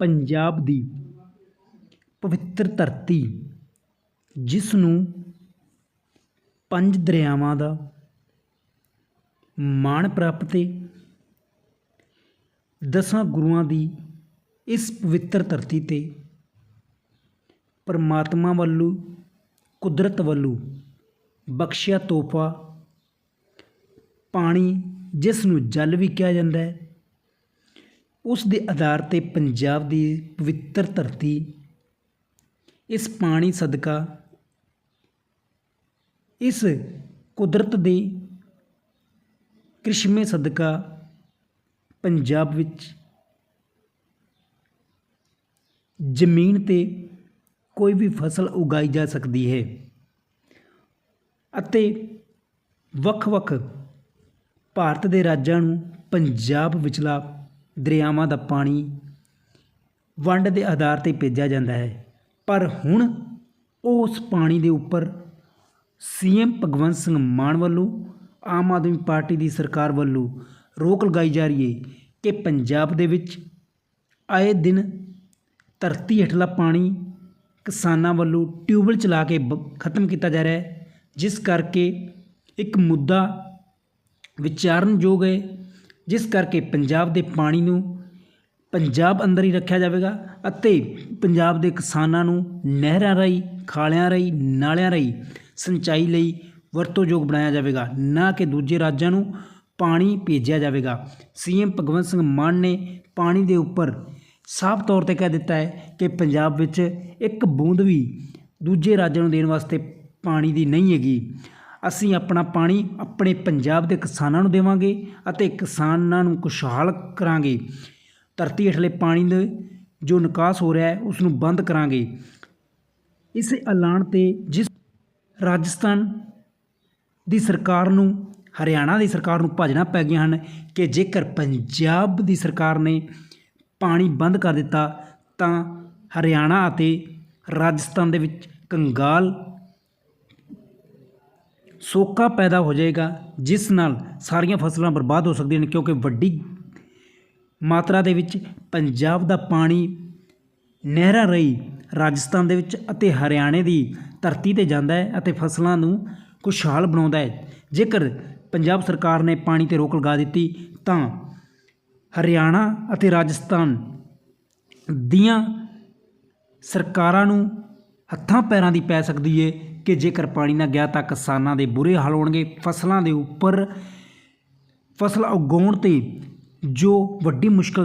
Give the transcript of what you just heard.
ਪੰਜਾਬ ਦੀ ਪਵਿੱਤਰ ਧਰਤੀ ਜਿਸ ਨੂੰ ਪੰਜ ਦਰਿਆਵਾਂ ਦਾ ਮਾਣ ਪ੍ਰਾਪਤ ਹੈ ਦਸਾਂ ਗੁਰੂਆਂ ਦੀ ਇਸ ਪਵਿੱਤਰ ਧਰਤੀ 'ਤੇ ਪਰਮਾਤਮਾ ਵੱਲੋਂ, ਕੁਦਰਤ ਵੱਲੋਂ ਬਖਸ਼ਿਆ ਤੋਹਫਾ ਪਾਣੀ ਜਿਸ ਨੂੰ ਜਲ ਵੀ ਕਿਹਾ ਜਾਂਦਾ ਹੈ ਉਸ ਦੇ ਆਧਾਰ 'ਤੇ ਪੰਜਾਬ ਦੀ ਪਵਿੱਤਰ ਧਰਤੀ, ਇਸ ਪਾਣੀ ਸਦਕਾ, ਇਸ ਕੁਦਰਤ ਦੇ ਕ੍ਰਿਸ਼ਮੇ ਸਦਕਾ ਪੰਜਾਬ ਵਿੱਚ ਜ਼ਮੀਨ 'ਤੇ ਕੋਈ ਵੀ ਫਸਲ ਉਗਾਈ ਜਾ ਸਕਦੀ ਹੈ ਅਤੇ ਵੱਖ-ਵੱਖ ਭਾਰਤ ਦੇ ਰਾਜਾਂ ਨੂੰ ਪੰਜਾਬ ਵਿਚਲਾ ਦਰਿਆਵਾਂ ਦਾ ਪਾਣੀ ਵੰਡ ਦੇ ਆਧਾਰ 'ਤੇ ਭੇਜਿਆ ਜਾਂਦਾ ਹੈ। ਪਰ ਹੁਣ ਉਸ ਪਾਣੀ ਦੇ ਉੱਪਰ ਸੀਐਮ ਭਗਵੰਤ ਸਿੰਘ ਮਾਨ ਵੱਲੋਂ ਆਮ ਆਦਮੀ ਪਾਰਟੀ ਦੀ ਸਰਕਾਰ ਵੱਲੋਂ ਰੋਕ ਲਗਾਈ ਜਾ ਰਹੀ ਹੈ ਕਿ ਪੰਜਾਬ ਦੇ ਵਿੱਚ ਆਏ ਦਿਨ ਧਰਤੀ ਹੇਠਲਾ ਪਾਣੀ ਕਿਸਾਨਾਂ ਵੱਲੋਂ ਟਿਊਬਵੈੱਲ ਚਲਾ ਕੇ ਬ- ਖਤਮ ਕੀਤਾ ਜਾ ਰਿਹਾ ਹੈ। ਜਿਸ ਕਰਕੇ ਇੱਕ ਮੁੱਦਾ ਵਿਚਾਰਨਯੋਗ ਹੈ ਜਿਸ ਕਰਕੇ ਪੰਜਾਬ ਦੇ ਪਾਣੀ ਨੂੰ ਪੰਜਾਬ ਅੰਦਰ ਹੀ ਰੱਖਿਆ ਜਾਵੇਗਾ ਅਤੇ ਪੰਜਾਬ ਦੇ ਕਿਸਾਨਾਂ ਨੂੰ ਨਹਿਰਾਂ ਰਾਹੀਂ, ਖਾਲਿਆਂ ਰਾਹੀਂ, ਨਾਲਿਆਂ ਰਾਹੀਂ ਸਿੰਚਾਈ ਲਈ ਵਰਤੋਂਯੋਗ ਬਣਾਇਆ ਜਾਵੇਗਾ, ਨਾ ਕਿ ਦੂਜੇ ਰਾਜਾਂ ਨੂੰ ਪਾਣੀ ਭੇਜਿਆ ਜਾਵੇਗਾ। ਸੀਐਮ ਭਗਵੰਤ ਸਿੰਘ ਮਾਨ ਨੇ ਪਾਣੀ ਦੇ ਉੱਪਰ ਸਾਫ਼ ਤੌਰ ਤੇ ਕਹਿ ਦਿੱਤਾ ਹੈ ਕਿ ਪੰਜਾਬ ਵਿੱਚ ਇੱਕ ਬੂੰਦ ਵੀ ਦੂਜੇ ਰਾਜਾਂ ਨੂੰ ਦੇਣ ਵਾਸਤੇ ਪਾਣੀ ਦੀ ਨਹੀਂ ਹੈਗੀ। ਅਸੀਂ ਆਪਣਾ ਪਾਣੀ ਆਪਣੇ ਪੰਜਾਬ ਦੇ ਕਿਸਾਨਾਂ ਨੂੰ ਦੇਵਾਂਗੇ ਅਤੇ ਕਿਸਾਨਾਂ ਨੂੰ ਖੁਸ਼ਹਾਲ ਕਰਾਂਗੇ। ਧਰਤੀ ਹੇਠਲੇ ਪਾਣੀ ਦੇ ਜੋ ਨਿਕਾਸ ਹੋ ਰਿਹਾ ਹੈ ਉਸ ਨੂੰ ਬੰਦ ਕਰਾਂਗੇ। ਇਸ ਐਲਾਨ ਤੇ ਜਿਸ ਰਾਜਸਥਾਨ ਦੀ ਸਰਕਾਰ ਨੂੰ, ਹਰਿਆਣਾ ਦੀ ਸਰਕਾਰ ਨੂੰ ਭਜਣਾ ਪੈ ਗਈਆਂ ਹਨ ਕਿ ਜੇਕਰ ਪੰਜਾਬ ਦੀ ਸਰਕਾਰ ਨੇ ਪਾਣੀ ਬੰਦ ਕਰ ਦਿੱਤਾ, ਤਾਂ ਹਰਿਆਣਾ ਅਤੇ ਰਾਜਸਥਾਨ ਦੇ ਵਿੱਚ ਕੰਗਾਲ ਸੋਕਾ ਪੈਦਾ ਹੋ ਜਾਏਗਾ, ਜਿਸ ਨਾਲ ਸਾਰੀਆਂ ਫਸਲਾਂ ਬਰਬਾਦ ਹੋ ਸਕਦੀਆਂ ਨੇ, ਕਿਉਂਕਿ ਵੱਡੀ ਮਾਤਰਾ ਦੇ ਵਿੱਚ ਪੰਜਾਬ ਦਾ ਪਾਣੀ ਨਹਿਰਾਂ ਰਾਹੀਂ, ਰਾਜਸਥਾਨ ਦੇ ਵਿੱਚ ਅਤੇ ਹਰਿਆਣੇ ਦੀ ਧਰਤੀ ਤੇ ਜਾਂਦਾ ਹੈ ਅਤੇ ਫਸਲਾਂ ਨੂੰ ਖੁਸ਼ਹਾਲ ਬਣਾਉਂਦਾ ਹੈ। ਜੇਕਰ ਪੰਜਾਬ ਸਰਕਾਰ ਨੇ ਪਾਣੀ ਤੇ ਰੋਕ ਲਗਾ ਦਿੱਤੀ, ਤਾਂ ਹਰਿਆਣਾ ਅਤੇ ਰਾਜਸਥਾਨ ਦੀਆਂ ਸਰਕਾਰਾਂ ਨੂੰ ਹੱਥਾਂ ਪੈਰਾਂ ਦੀ ਪੈ ਸਕਦੀ ਹੈ ਕਿ ਜੇਕਰ ਪਾਣੀ ਨਾ ਗਿਆ ਤਾਂ ਕਿਸਾਨਾਂ ਦੇ ਬੁਰੇ ਹਾਲ ਹੋਣਗੇ। ਫਸਲਾਂ ਦੇ ਉੱਪਰ ਫਸਲ ਉਗਾਉਣ ਤੇ ਜੋ ਵੱਡੀ ਮੁਸ਼ਕਲ